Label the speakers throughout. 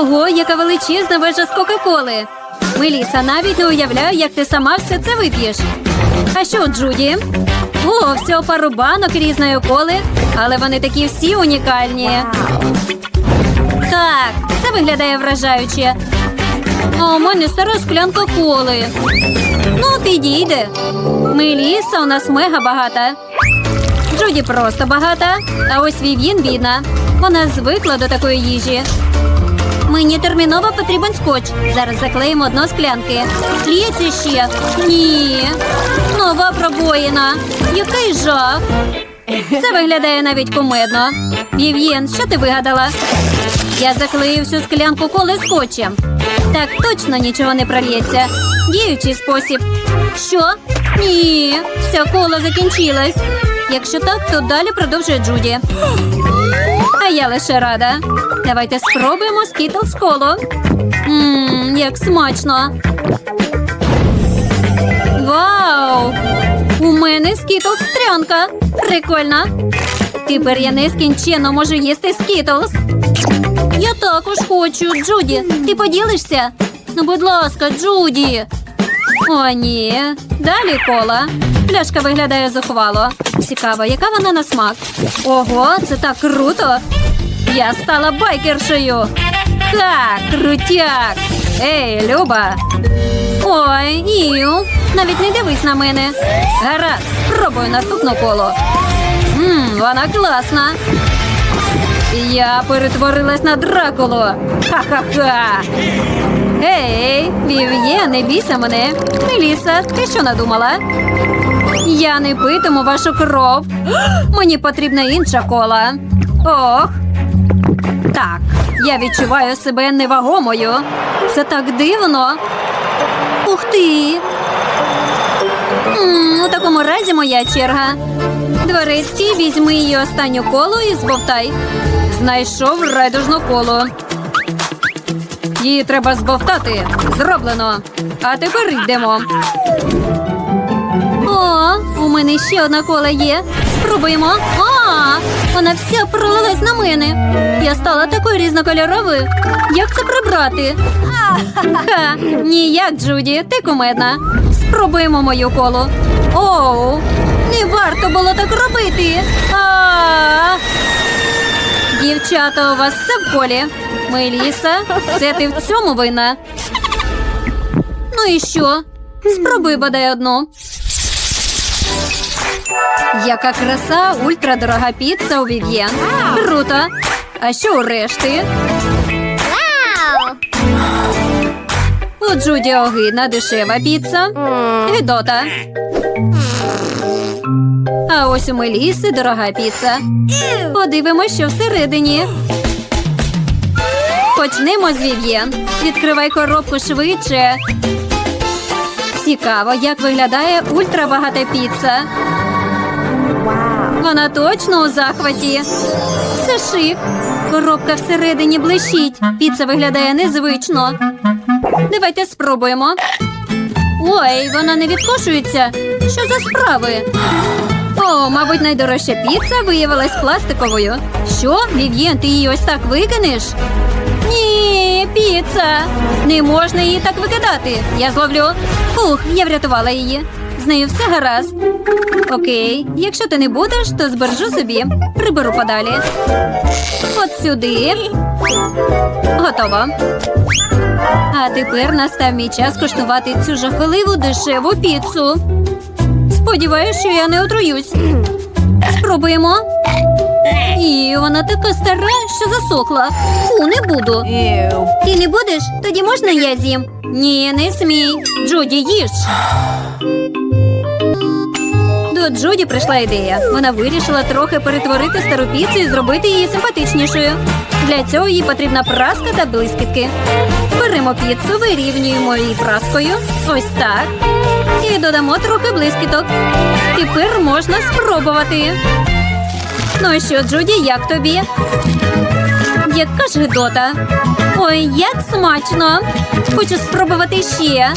Speaker 1: Ого, яка величезна вежа з Кока-Коли. Меліса, навіть не уявляю, як ти сама все це вип'єш. А що, Джуді? О, всього пару банок різної коли, але вони такі всі унікальні. Так, це виглядає вражаюче. А у мене стара склянка коли. Ну, підійде. Меліса у нас мега багата. Джуді просто багата, а ось Вів'їн бідна. Вона звикла до такої їжі. Мені терміново потрібен скотч. Зараз заклеїмо одну склянки. Лється ще. Ні. Нова пробоїна. Який жах. Це виглядає навіть кумедно. Вів'єн, що ти вигадала? Я заклею всю склянку коли скотчем. Так точно нічого не прольється. Діючий спосіб. Що? Ні, вся кола закінчилась. Якщо так, то далі продовжує Джуді. Я лише рада. Давайте спробуємо скітлс коло. Ммм, як смачно. Вау! У мене скітлс стрянка. Прикольно. Тепер я нескінченно можу їсти скітлс. Я також хочу, Джуді. Ти поділишся? Ну, будь ласка, Джуді. О, ні. Далі кола. Пляшка виглядає зухвало. Цікаво, яка вона на смак. Ого, це так круто. Я стала байкершею. Ха, крутяк. Ей, Люба. Ой, Ію, навіть не дивись на мене. Гаразд, спробую наступну коло. Ммм, вона класна. Я перетворилась на Дракулу. Ха-ха-ха. Ей, Вів'є, не бійся мене. Меліса, ти що надумала? Я не питиму вашу кров. Мені потрібна інша кола. Ох. Так, я відчуваю себе невагомою. Це так дивно. Ух ти. У такому разі моя черга. Дворецький, візьми її останню колу і збовтай. Знайшов райдужну колу. Її треба збовтати. Зроблено. А тепер йдемо. О, у мене ще одна кола є. Спробуємо. А, вона вся пролилась на мене. Я стала такою різнокольоровою. Як це прибрати? Ха, ніяк, Джуді, ти кумедна. Спробуємо мою колу. Оу, не варто було так робити. А! Дівчата, у вас все в колі. Меліса, це ти в цьому винна. Ну і що? Спробуй бодай одну. Яка краса ультрадорога піца у Вів'єн. Круто. А що у решти? У Джуді огидна дешева піца. Гедота. А ось у Меліси дорога піца. Подивимось, що всередині. Почнемо з Вів'єн. Відкривай коробку швидше. Цікаво, як виглядає ультрабагата піца. Вона точно у захваті. Це шик. Коробка всередині блищить. Піца виглядає незвично. Давайте спробуємо. Ой, вона не відкошується. Що за справи? О, мабуть, найдорожча піца виявилась пластиковою. Що, Вів'єн, ти її ось так викинеш? Ні, піца. Не можна її так викидати. Я зловлю. Фух, я врятувала її. З нею все гаразд. Окей, якщо ти не будеш, то збережу собі. Приберу подалі. От сюди. Готово. А тепер настав мій час коштувати цю жахливу дешеву піцу. Сподіваюсь, що я не отруюсь. Спробуємо. І вона така стара, що засохла. Фу, не буду. Ти не будеш? Тоді можна я з'їм? Ні, не смій. Джуді, їж. До Джуді прийшла ідея. Вона вирішила трохи перетворити стару піцу і зробити її симпатичнішою. Для цього їй потрібна праска та блискітки. Беремо піцу, вирівнюємо її праскою. Ось так. І додамо трохи блискіток. Тепер можна спробувати. Ну що, Джуді, як тобі? Яка ж гидота. Ой, як смачно. Хочу спробувати ще.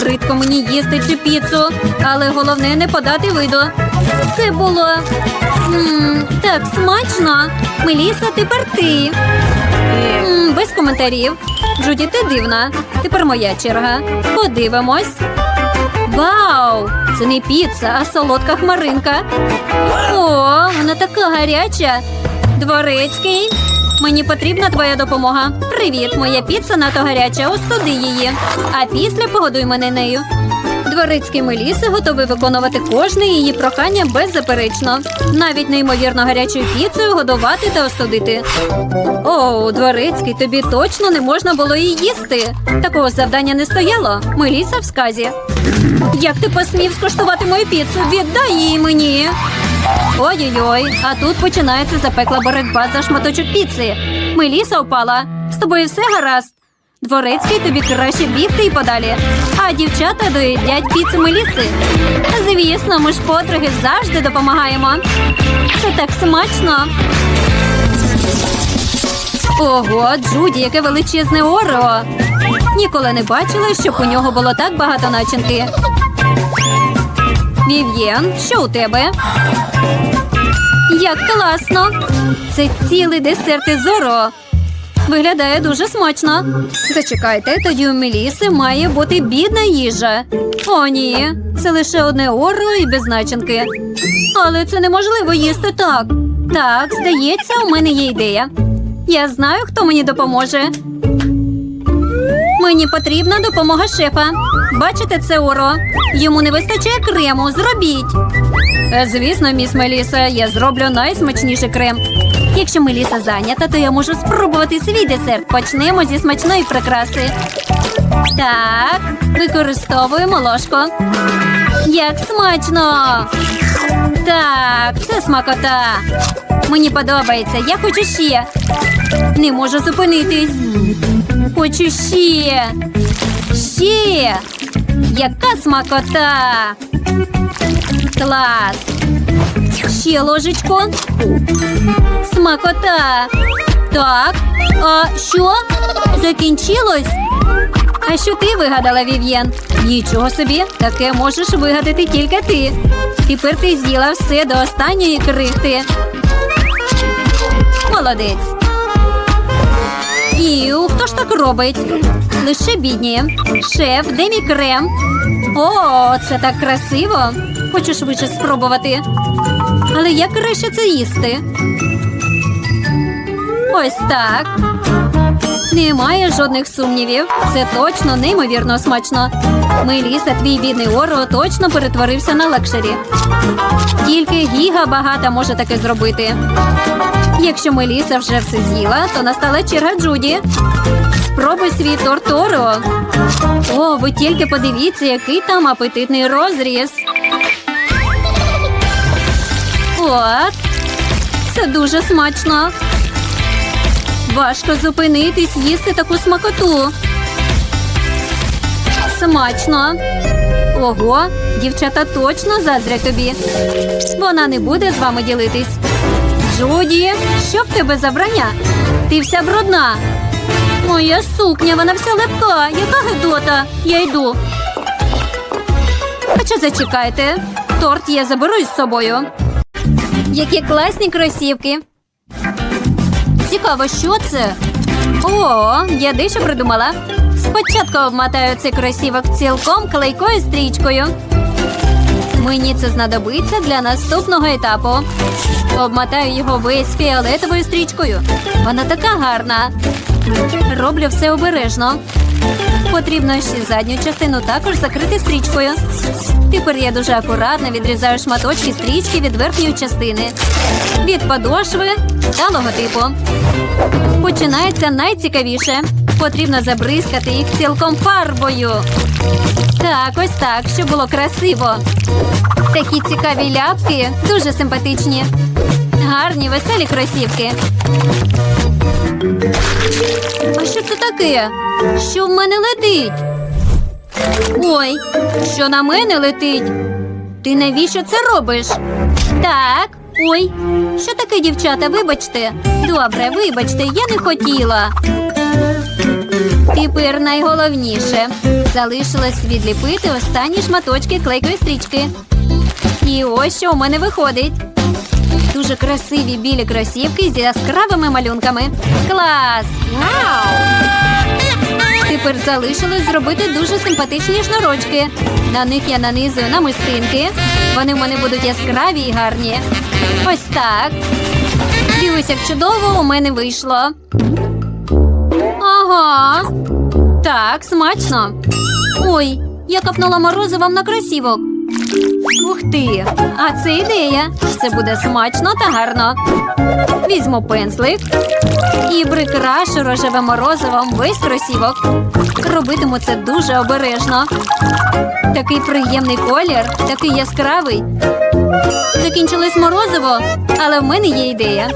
Speaker 1: Бридко мені їсти цю піцу, але головне не подати виду. Це було ммм, так смачно. Меліса, тепер ти. М, без коментарів. Джуді, ти дивна. Тепер моя черга. Подивимось. Вау! Це не піца, а солодка хмаринка. О, вона така гаряча. Дворецький. Мені потрібна твоя допомога. Привіт, моя піца надто гаряча, остуди її. А після погодуй мене нею. Дворецький Меліси готовий виконувати кожне її прохання беззаперечно. Навіть неймовірно гарячою піцею годувати та остудити. О, дворецький, тобі точно не можна було її їсти. Такого завдання не стояло. Меліса в сказі. Як ти посмів скуштувати мою піцу? Віддай її мені. Ой-ой-ой, а тут починається запекла боротьба за шматочок піци. Меліса впала. З тобою все гаразд. Дворецький тобі краще бігти і подалі. А дівчата доїдять піцу Меліси. Звісно, ми ж подруги завжди допомагаємо. Це так смачно. Ого, Джуді, яке величезне орео. Ніколи не бачила, щоб у нього було так багато начинки. Вів'єн, що у тебе? Як класно! Це цілий десерт із орео. Виглядає дуже смачно. Зачекайте, тоді у Меліси має бути бідна їжа. О, ні, це лише одне орео і без начинки. Але це неможливо їсти так. Так, здається, у мене є ідея. Я знаю, хто мені допоможе. Мені потрібна допомога шефа. Бачите це оро? Йому не вистачає крему. Зробіть. Е, Звісно, міс Меліса, я зроблю найсмачніший крем. Якщо Меліса зайнята, то я можу спробувати свій десерт. Почнемо зі смачної прикраси. Так, використовуємо ложку. Як смачно! Так, це смакота. Мені подобається. Я хочу ще. Не можу зупинитись. Хочу ще. Ще. Яка смакота. Клас. Ще ложечку. Смакота. Так. А що? Закінчилось? А що ти вигадала, Вів'єн? Нічого собі, таке можеш вигадати тільки ти. Тепер ти з'їла все до останньої крихти. Молодець. Іу, хто ж так робить? Лише бідні. Шеф, де мій крем? О, це так красиво. Хочу швидше спробувати. Але як краще це їсти? Ось так. Немає жодних сумнівів. Це точно неймовірно смачно. Меліса, твій бідний Оро точно перетворився на лакшері. Тільки Гіга багата може таке зробити. Якщо Меліса вже все з'їла, то настала черга Джуді. Спробуй свій торт Орео. О, ви тільки подивіться, який там апетитний розріз. От. Це дуже смачно. Важко зупинитись, їсти таку смакоту. Смачно. Ого, дівчата точно заздрять тобі. Вона не буде з вами ділитись. Джуді, що в тебе за броня? Ти вся брудна. Моя сукня, вона вся лепка. Яка гидота? Я йду. Хоча зачекайте. Торт я заберу із собою. Які класні кросівки. Цікаво, що це? О, я дещо придумала. Спочатку обмотаю цей кросівок цілком клейкою стрічкою. Мені це знадобиться для наступного етапу. Обмотаю його весь фіолетовою стрічкою. Вона така гарна. Роблю все обережно. Потрібно ще задню частину також закрити стрічкою. Тепер я дуже акуратно відрізаю шматочки стрічки від верхньої частини, від подошви та логотипу. Починається найцікавіше. Потрібно забризкати їх цілком фарбою. Так, ось так, щоб було красиво. Такі цікаві ляпки, дуже симпатичні. Гарні, веселі кросівки. А що це таке? Що в мене летить? Ой, що на мене летить? Ти навіщо це робиш? Так, ой, що таке, дівчата? Вибачте. Добре, вибачте, я не хотіла. Тепер найголовніше. Залишилось відліпити останні шматочки клейкої стрічки. І ось що у мене виходить. дуже красиві білі кросівки з яскравими малюнками. Клас! Вау! Тепер залишилось зробити дуже симпатичні шнурочки. На них я нанизую намистинки. Вони в мене будуть яскраві і гарні. Ось так. Дивись, як чудово у мене вийшло. Ага. Так, смачно. Ой, я капнула морозивом на кросівок. Ух ти! А це ідея. Це буде смачно та гарно. Візьму пензлик і прикрашу рожевим морозивом весь кросівок. Робитиму це дуже обережно. Такий приємний колір, такий яскравий. Закінчилось морозиво, але в мене є ідея.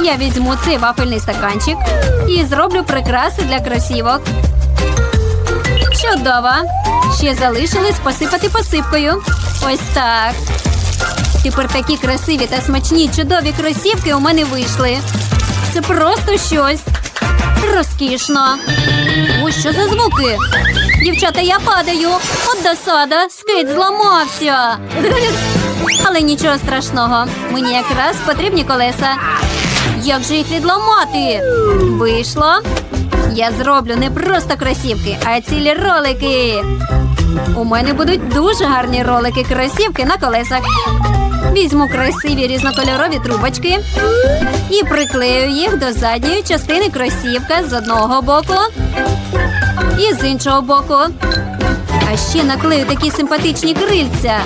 Speaker 1: Я візьму цей вафельний стаканчик і зроблю прикраси для кросівок. Чудово! Ще залишилось посипати посипкою. Ось так. Тепер такі красиві та смачні чудові кросівки у мене вийшли. Це просто щось. Розкішно. Ось що за звуки? Дівчата, я падаю. От досада, скейт зламався. Але нічого страшного. Мені якраз потрібні колеса. Як же їх відламати? Вийшло. Я зроблю не просто кросівки, а цілі ролики. У мене будуть дуже гарні ролики кросівки на колесах. Візьму красиві різнокольорові трубочки і приклею їх до задньої частини кросівка з одного боку і з іншого боку. А ще наклею такі симпатичні крильця.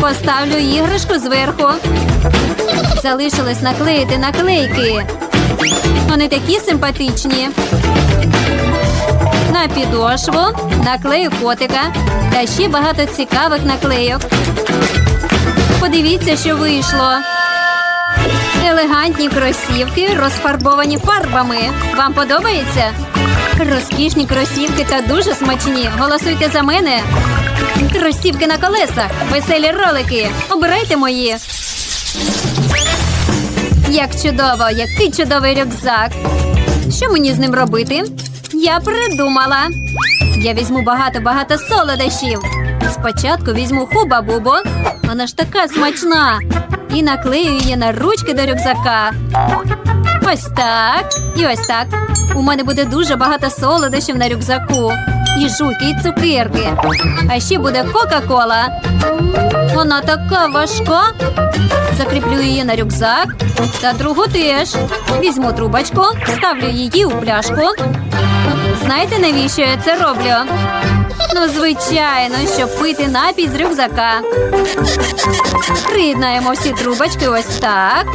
Speaker 1: Поставлю іграшку зверху. Залишилось наклеїти наклейки. Вони такі симпатичні. На підошву наклею котика та ще багато цікавих наклейок. Подивіться, що вийшло. Елегантні кросівки розфарбовані фарбами. Вам подобається? Розкішні кросівки та дуже смачні. Голосуйте за мене. Кросівки на колесах, веселі ролики. Обирайте мої. Як чудово, який чудовий рюкзак. Що мені з ним робити? Я придумала. Я візьму багато-багато солодощів. Спочатку візьму хуба-бубу. Вона ж така смачна. І наклею її на ручки до рюкзака. Ось так. І ось так. У мене буде дуже багато солодощів на рюкзаку. І жуки, і цукерки. А ще буде Кока-Кола. Вона така важка. Закріплю її на рюкзак. Та другу теж. Візьму трубочку, ставлю її у пляшку. Знаєте, навіщо я це роблю? Ну, звичайно, щоб пити напій з рюкзака. Приєднаємо всі трубочки ось так.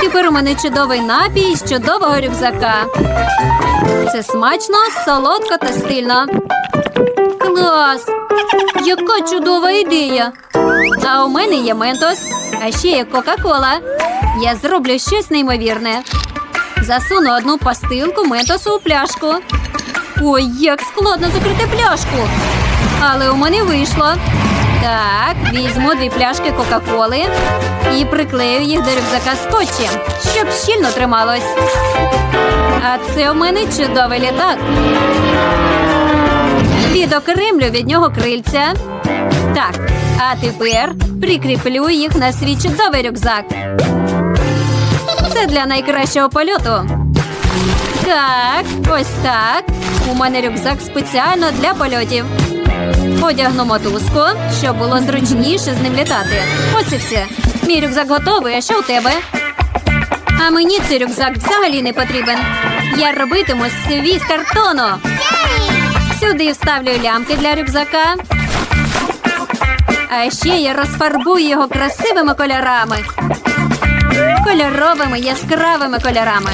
Speaker 1: Тепер у мене чудовий напій з чудового рюкзака. Це смачно, солодко та стильно. Клас! Яка чудова ідея! А у мене є ментос, а ще є Кока-Кола. Я зроблю щось неймовірне. Засуну одну пастилку ментосу у пляшку. Ой, як складно закрити пляшку. Але у мене вийшло. Так, візьму дві пляшки Кока-Коли і приклею їх до рюкзака скотчем, щоб щільно трималось. А це у мене чудовий літак. Відокремлю від нього крильця. Так, а тепер прикріплю їх на свій чудовий рюкзак. Це для найкращого польоту. Так, ось так. У мене рюкзак спеціально для польотів. Одягну мотузку, щоб було зручніше з ним літати. Ось і все. Мій рюкзак готовий, а що у тебе? А мені цей рюкзак взагалі не потрібен. Я робитиму свій з картону. Сюди вставлю лямки для рюкзака. А ще я розфарбую його красивими кольорами. Кольоровими яскравими кольорами.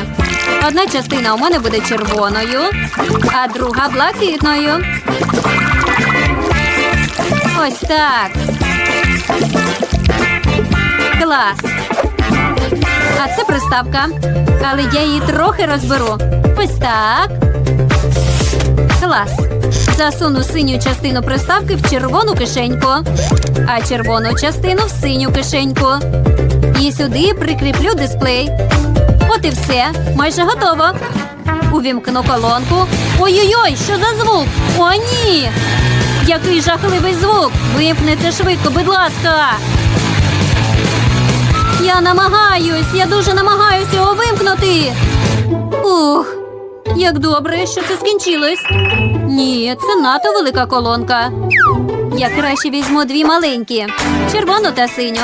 Speaker 1: Одна частина у мене буде червоною, а друга блакитною. Ось так. Клас. А це приставка. Але я її трохи розберу. Ось так. Клас. Засуну синю частину приставки в червону кишеньку, а червону частину в синю кишеньку. І сюди прикріплю дисплей. От і все. Майже готово. Увімкну колонку. Ой-ой-ой, що за звук? О, ні! Який жахливий звук! Вимкни це швидко, будь ласка. Я намагаюсь, я дуже намагаюся його вимкнути. Ух, як добре, що це скінчилось. Ні, це надто велика колонка. Я краще візьму дві маленькі, червону та синю,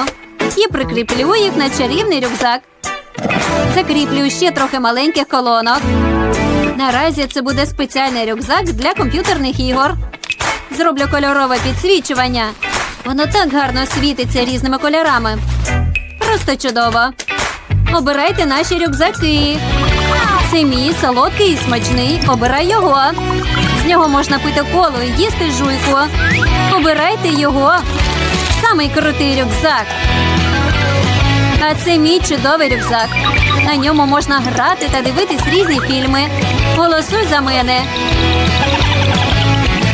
Speaker 1: і прикріплю їх на чарівний рюкзак. Закріплю ще трохи маленьких колонок. Наразі це буде спеціальний рюкзак для комп'ютерних ігор. Зроблю кольорове підсвічування. Воно так гарно світиться різними кольорами. Просто чудово. Обирайте наші рюкзаки. Це мій солодкий і смачний. Обирай його. З нього можна пити коло і їсти жуйку. Обирайте його. Самий крутий рюкзак. А це мій чудовий рюкзак. На ньому можна грати та дивитись різні фільми. Голосуй за мене.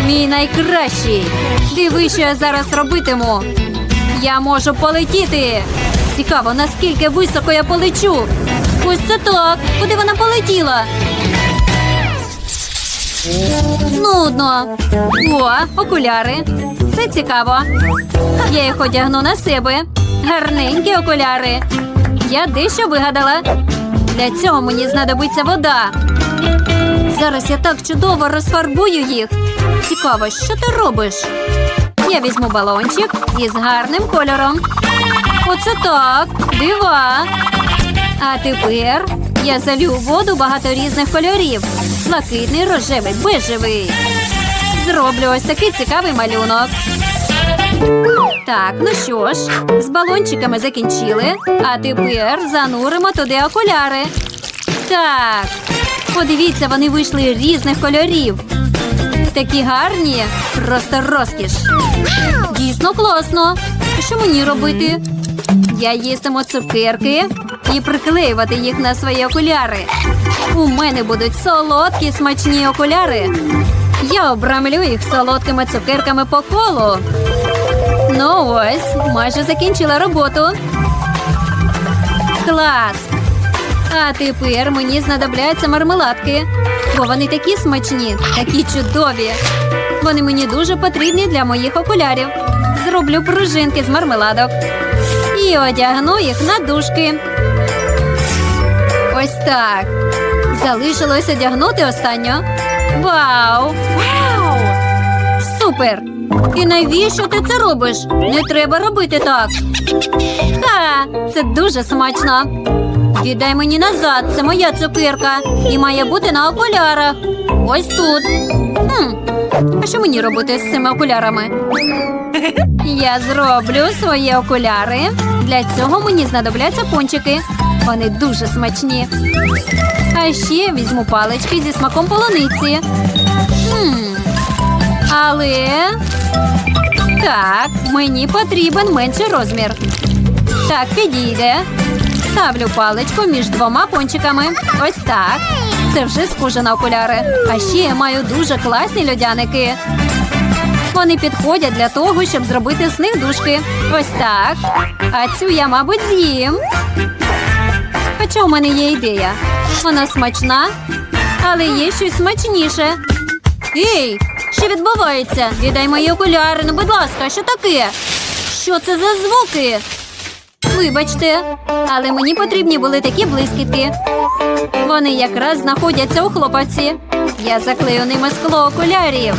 Speaker 1: Мій найкращий. Диви, що я зараз робитиму. Я можу полетіти. Цікаво, наскільки високо я полечу. Ось це так. Куди вона полетіла? Нудно. О, окуляри. Це цікаво. Я їх одягну на себе. Гарненькі окуляри. Я дещо вигадала. Для цього мені знадобиться вода. Зараз я так чудово розфарбую їх. Цікаво, що ти робиш? Я візьму балончик із гарним кольором. Оце так, дива. А тепер я залю у воду багато різних кольорів: блакитний, рожевий, бежевий. Зроблю ось такий цікавий малюнок. Так, ну що ж, з балончиками закінчили. А тепер зануримо туди окуляри. Так, подивіться, вони вийшли різних кольорів. Такі гарні, просто розкіш. Дійсно класно. Що мені робити? Я їстиму цукерки і приклеювати їх на свої окуляри. У мене будуть солодкі смачні окуляри. Я обрамлю їх солодкими цукерками по колу. Ну ось, майже закінчила роботу. Клас! А тепер мені знадобляться мармеладки, бо вони такі смачні, такі чудові. Вони мені дуже потрібні для моїх окулярів. Зроблю пружинки з мармеладок і одягну їх на дужки. Ось так. Залишилось одягнути останню. Вау! Вау! Супер! І навіщо ти це робиш? Не треба робити так. Ха! Це дуже смачно. Віддай мені назад, це моя цукерка. І має бути на окулярах. Ось тут. Хм. А що мені робити з цими окулярами? Я зроблю свої окуляри. Для цього мені знадобляться пончики. Вони дуже смачні. А ще візьму палички зі смаком полуниці. Хм. Але так, мені потрібен менший розмір. Так, підійде. Ставлю паличку між двома пончиками. Ось так. Це вже схоже на окуляри. А ще я маю дуже класні льодяники. Вони підходять для того, щоб зробити з них дужки. Ось так. А цю я, мабуть, з'їм. Хоча у мене є ідея. Вона смачна, але є щось смачніше. Ей, що відбувається? Віддай мої окуляри, ну будь ласка, що таке? Що це за звуки? Вибачте, але мені потрібні були такі блискітки. Вони якраз знаходяться у хлопавці. Я заклею ними скло окулярів.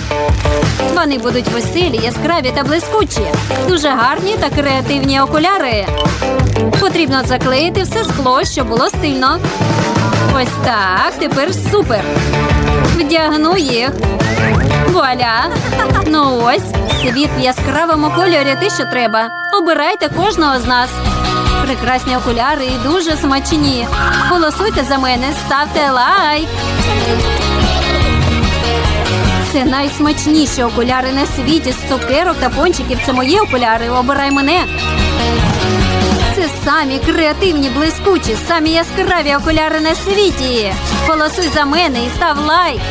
Speaker 1: Вони будуть веселі, яскраві та блискучі. Дуже гарні та креативні окуляри. Потрібно заклеїти все скло, щоб було стильно. Ось так, тепер супер. Вдягну їх. Вуаля! Ну ось, світ в яскравому кольорі те, що треба. Обирайте кожного з нас. Прекрасні окуляри і дуже смачні. Голосуйте за мене, ставте лайк. Це найсмачніші окуляри на світі з цукерок та пончиків. Це мої окуляри. Обирай мене. Самі креативні, блискучі, самі яскраві окуляри на світі. Голосуй за мене і став лайк.